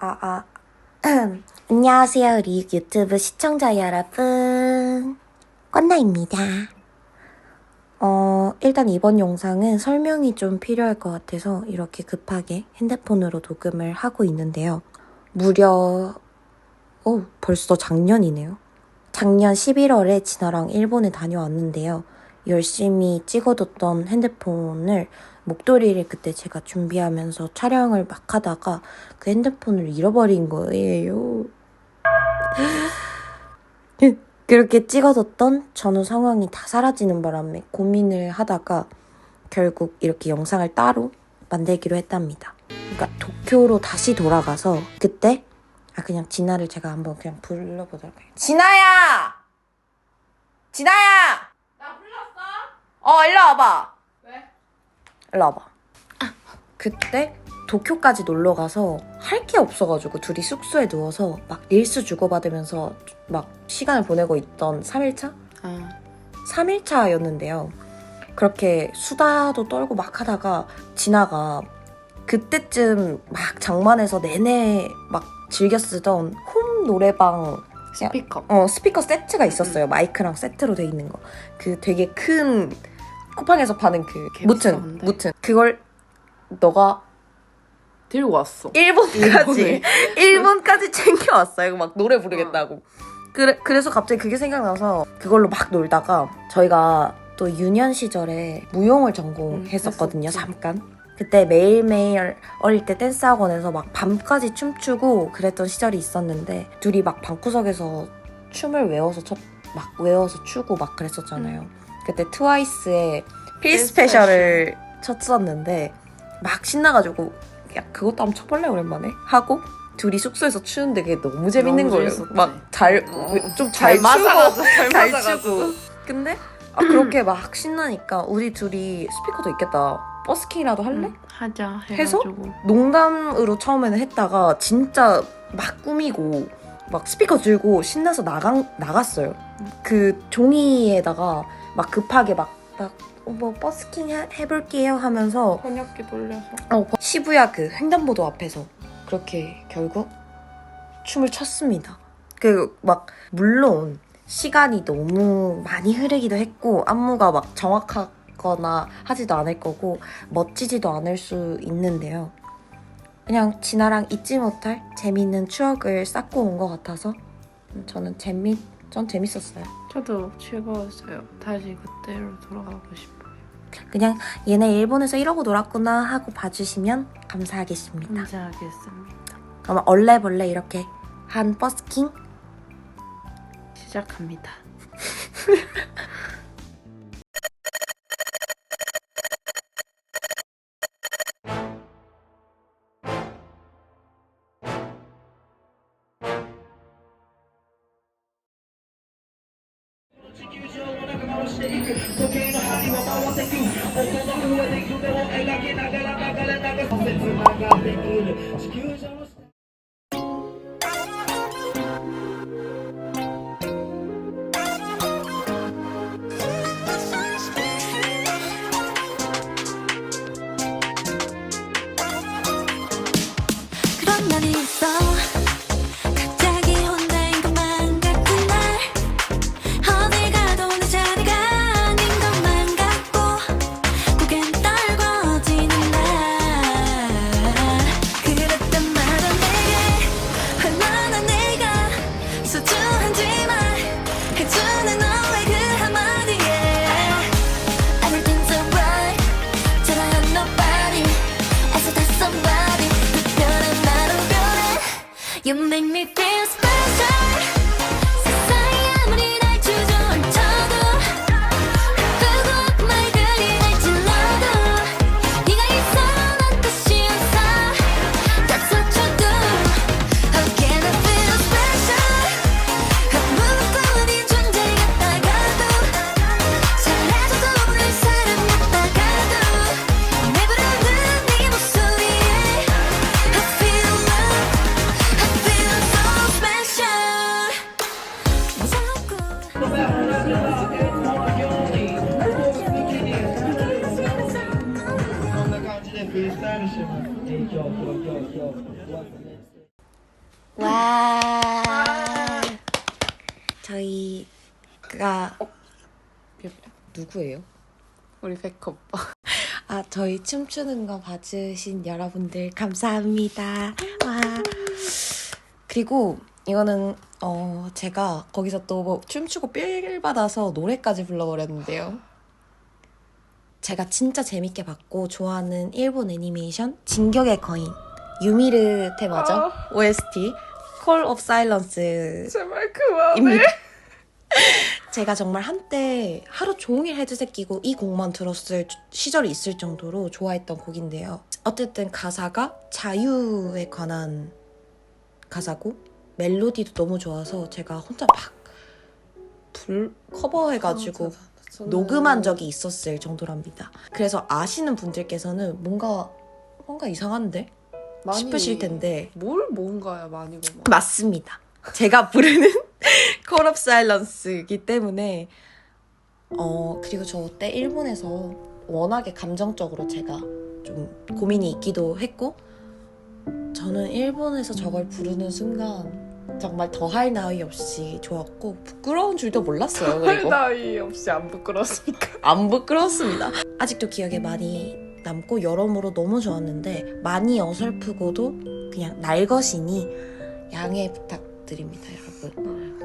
아, 아. 안녕하세요, 우리 유튜브 시청자 여러분. 꼰나입니다. 어, 일단 이번 영상은 설명이 좀 필요할 것 같아서 이렇게 급하게 핸드폰으로 녹음을 하고 있는데요. 무려, 어, 벌써 작년이네요. 작년 11월에 진아랑 일본에 다녀왔는데요. 열심히 찍어뒀던 핸드폰을 목도리를 그때 제가 준비하면서 촬영을 막 하다가 그 핸드폰을 잃어버린 거예요. 그렇게 찍어뒀던 전후 상황이 다 사라지는 바람에 고민을 하다가 결국 이렇게 영상을 따로 만들기로 했답니다. 그러니까 도쿄로 다시 돌아가서 그때 아 그냥 진아를 제가 한번 그냥 불러보도록 할게요. 진아야! 진아야! 어 일로 와봐. 왜? 일로 와봐. 그때 도쿄까지 놀러 가서 할 게 없어가지고 둘이 숙소에 누워서 막 릴스 주고받으면서 막 시간을 보내고 있던 3일차? 아, 3일차였는데요. 그렇게 수다도 떨고 막 하다가 진아가 그때쯤 막 장만해서 내내 막 즐겨 쓰던 홈 노래방 스피커. 어, 스피커 세트가 있었어요. 마이크랑 세트로 돼 있는 거. 그 되게 큰 쿠팡에서 파는 그개 무튼? 무튼. 그걸 너가 들고 왔어. 일본까지. 일본까지 챙겨 왔어요. 막 노래 부르겠다고. 그래, 그래서 갑자기 그게 생각나서 그걸로 막 놀다가 저희가 또 유년 시절에 무용을 전공했었거든요. 음. 잠깐. 그때 매일매일 어릴 때 댄스 학원에서 막 밤까지 춤추고 그랬던 시절이 있었는데 둘이 막 방구석에서 춤을 외워서 췄, 막 외워서 추고 막 그랬었잖아요. 그때 트와이스의 필필 스페셜을 쳤었는데 막 신나가지고 야 그것도 한번 쳐볼래 오랜만에 하고 둘이 숙소에서 추는데 그게 너무 재밌는 너무 거예요. 막 잘 좀잘 추고 맞아가지고, 잘 잘. 추고. 근데 아, 그렇게 막 신나니까 우리 둘이 스피커도 있겠다. 버스킹이라도 할래? 응, 하자 해서? 해가지고. 농담으로 처음에는 했다가 진짜 막 꾸미고 막 스피커 들고 신나서 나간, 나갔어요. 음. 그 종이에다가 막 급하게 막, 막, 어, 뭐 버스킹 해, 해볼게요 하면서 번역기 돌려서. 어, 시부야 그 횡단보도 앞에서 그렇게 결국 춤을 췄습니다. 그 막 물론 시간이 너무 많이 흐르기도 했고 안무가 막 정확하 거나 하지도 않을 거고 멋지지도 않을 수 있는데요. 그냥 진아랑 잊지 못할 재미있는 추억을 쌓고 온 것 같아서 저는 재미 전 재밌었어요. 저도 즐거웠어요. 다시 그때로 돌아가고 싶어요. 그냥 얘네 일본에서 이러고 놀았구나 하고 봐주시면 감사하겠습니다. 감사하겠습니다. 그럼 얼레벌레 이렇게 한 버스킹 시작합니다. 그런 와. 저희가 누구예요? 우리 백호 오빠. 아, 저희 춤추는 거 봐주신 여러분들 감사합니다. 와. 그리고 이거는 어 제가 거기서 또 뭐 춤추고 삘 받아서 노래까지 불러버렸는데요. 제가 진짜 재밌게 봤고 좋아하는 일본 애니메이션 진격의 거인 유미르 테마죠 OST Call of Silence 제발 그만해. 제가 정말 한때 하루 종일 헤드셋 끼고 이 곡만 들었을 시절이 있을 정도로 좋아했던 곡인데요. 어쨌든 가사가 자유에 관한 가사고 멜로디도 너무 좋아서 제가 혼자 막 불 커버해가지고 녹음한 적이 있었을 정도랍니다. 그래서 아시는 분들께서는 뭔가 뭔가 이상한데 싶으실 텐데 뭘 뭔가야 많이 보면. 맞습니다. 제가 부르는 Call of Silence이기 때문에 어 그리고 저 때 일본에서 워낙에 감정적으로 제가 좀 고민이 있기도 했고 저는 일본에서 저걸 부르는 순간 정말 더할 나위 없이 좋았고 부끄러운 줄도 몰랐어요. 그리고 나이 없이 안 부끄러웠으니까. 안 부끄러웠습니다. 아직도 기억에 많이 남고 여러모로 너무 좋았는데 많이 어설프고도 그냥 날 것이니 양해 부탁드립니다, 여러분.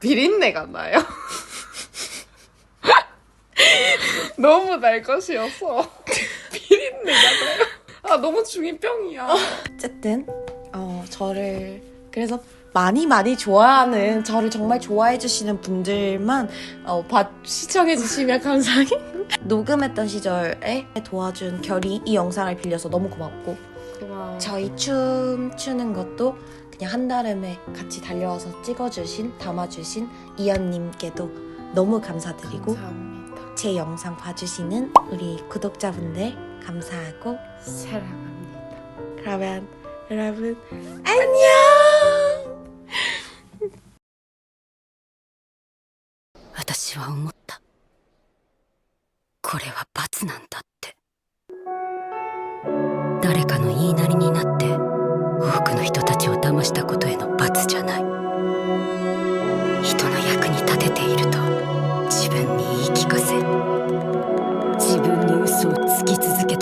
비린내가 나요. 너무 날 것이어서 비린내가 나요. 아 너무 중이병이야. 어쨌든 어, 저를 그래서 많이 많이 좋아하는 저를 정말 좋아해 주시는 분들만 어, 봐- 시청해 주시면 감사하게 녹음했던 시절에 도와준 결이 이 영상을 빌려서 너무 고맙고 고마워. 저희 춤 추는 것도 그냥 한달음에 같이 달려와서 찍어주신 담아주신 이연님께도 너무 감사드리고 감사합니다. 제 영상 봐주시는 우리 구독자분들 감사하고 사랑합니다. 그러면 여러분 안녕 は思った。これは罰なんだって。誰かの言いなりになって多くの人たちを騙したことへの罰じゃない。人の役に立てていると自分に言い聞かせ自分に嘘をつき続け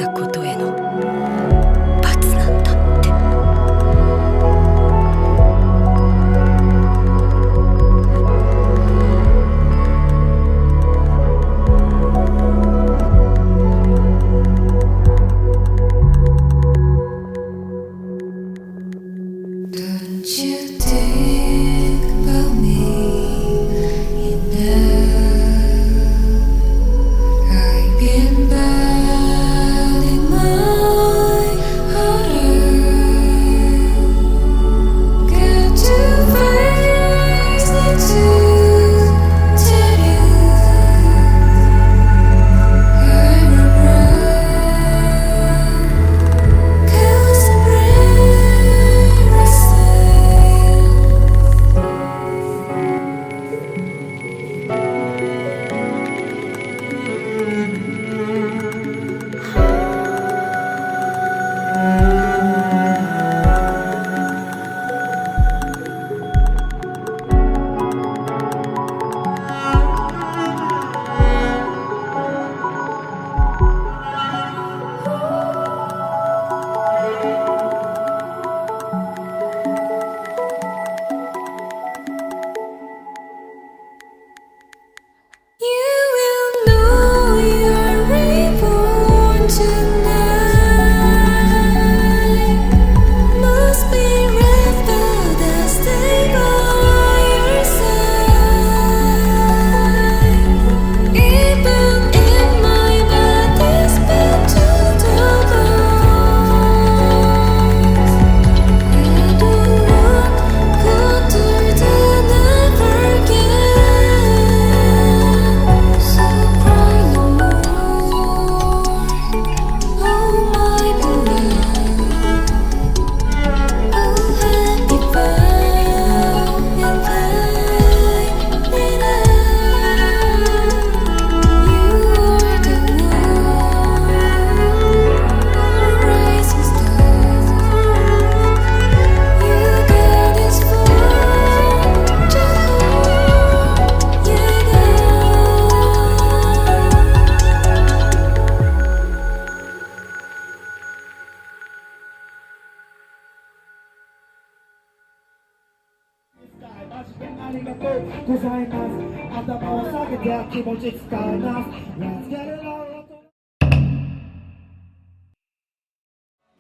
ありがとうございます頭を下げて気持ち使います Let's get it on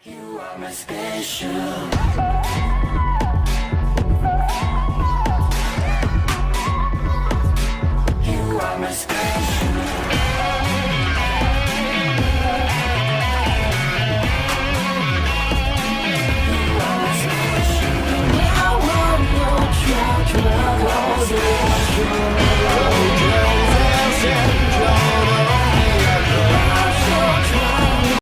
You are my special my space